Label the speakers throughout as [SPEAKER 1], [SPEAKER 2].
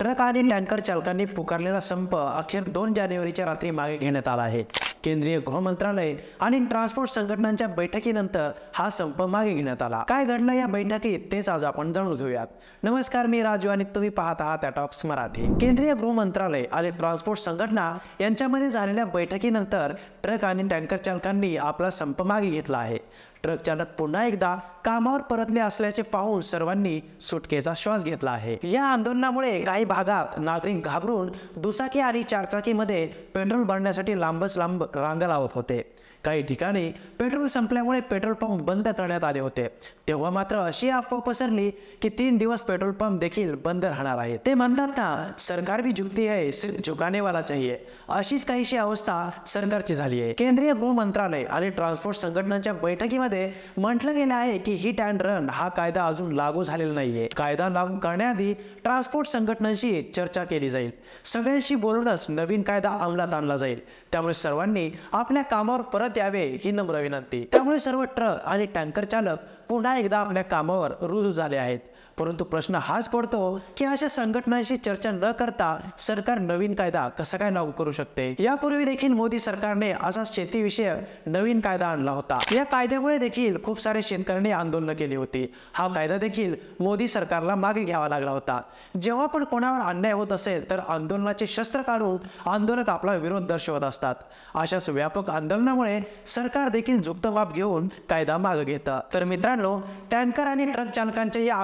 [SPEAKER 1] Truck आणि tanker चालकांनी पुकारलेला संप अखेर दोन जानेवारीच्या रात्री मागे घेण्यात आला आहे. केंद्रीय गृहमंत्रालय आणि ट्रान्सपोर्ट संघटनांच्या बैठकीनंतर हा संप मागे घेण्यात आला. काय घडलं या बैठकीत तेच आज आपण जाणून घेऊयात. नमस्कार मी राजू आणि तुम्ही पाहत आहात त्या टॉक्स मराठी. केंद्रीय गृहमंत्रालय आणि ट्रान्सपोर्ट संघटना यांच्यामध्ये झालेल्या बैठकीनंतर ट्रक आणि टँकर चालकांनी आपला संप मागे घेतला आहे. ट्रक चालक पुन्हा एकदा कामावर परतले असल्याचे पाहून सर्वांनी सुटकेचा श्वास घेतला आहे. या आंदोलनामुळे काही भागात नागरिक घाबरून दुचाकी आणि चारचाकीमध्ये पेट्रोल भरण्यासाठी लांबच लांब रांगा लावत होते. काही ठिकाणी पेट्रोल संपल्यामुळे पेट्रोल पंप बंद करण्यात आले होते. तेव्हा मात्र अशी अफवा पसरली की तीन दिवस पेट्रोल पंप देखील बंद राहणार आहे. ते म्हणतात ना सरकार भी झुकती है सिर्फ झुकाने वाला चाहिए अशीच काहीशी अवस्था सरकारची झाली आहे. केंद्रीय गृह मंत्रालय आणि ट्रान्सपोर्ट संघटनांच्या बैठकीमध्ये म्हटलं गेलं आहे की हिट अँड रन हा कायदा अजून लागू झालेला नाहीये. कायदा लागू करण्याआधी ट्रान्सपोर्ट संघटनांशी चर्चा केली जाईल. सगळ्यांशी बोलूनच नवीन कायदा अंमलात आणला जाईल. त्यामुळे सर्वांनी आपल्या कामावर परत यावे ही नम्र विनंती. त्यामुळे सर्व ट्रक आणि टँकर चालक पुन्हा एकदा आपल्या कामावर रुजू झाले आहेत. परंतु प्रश्न हाच पडतो की अशा संघटनांशी चर्चा न करता सरकार नवीन कायदा कसा काय लागू करू शकते? यापूर्वी देखील मोदी सरकारने असा शेतीविषयक नवीन कायदा आणला होता. या कायद्यामुळे देखील खूप सारे शेतकऱ्यांनी आंदोलनं केली होती. हा कायदा देखील मोदी सरकारला मागे घ्यावा लागला होता. जेव्हा पण कोणावर अन्याय होत असेल तर आंदोलनाचे शस्त्र काढून आंदोलक आपला विरोध दर्शवत असतात. अशाच व्यापक आंदोलनामुळे सरकार देखील झुक्त माप घेऊन कायदा मागे घेतं. तर मित्रांनो टँकर आणि ट्रक चालकांच्या या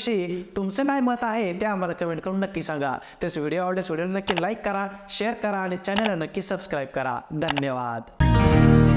[SPEAKER 1] आंदोलनाविषयी तुमचं काय मत आहे ते आम्हाला कमेंट करून नक्की सांगा. तेच व्हिडिओ आवडल्यास व्हिडिओ नक्की लाईक करा शेअर करा आणि चॅनलला नक्की सबस्क्राईब करा. धन्यवाद.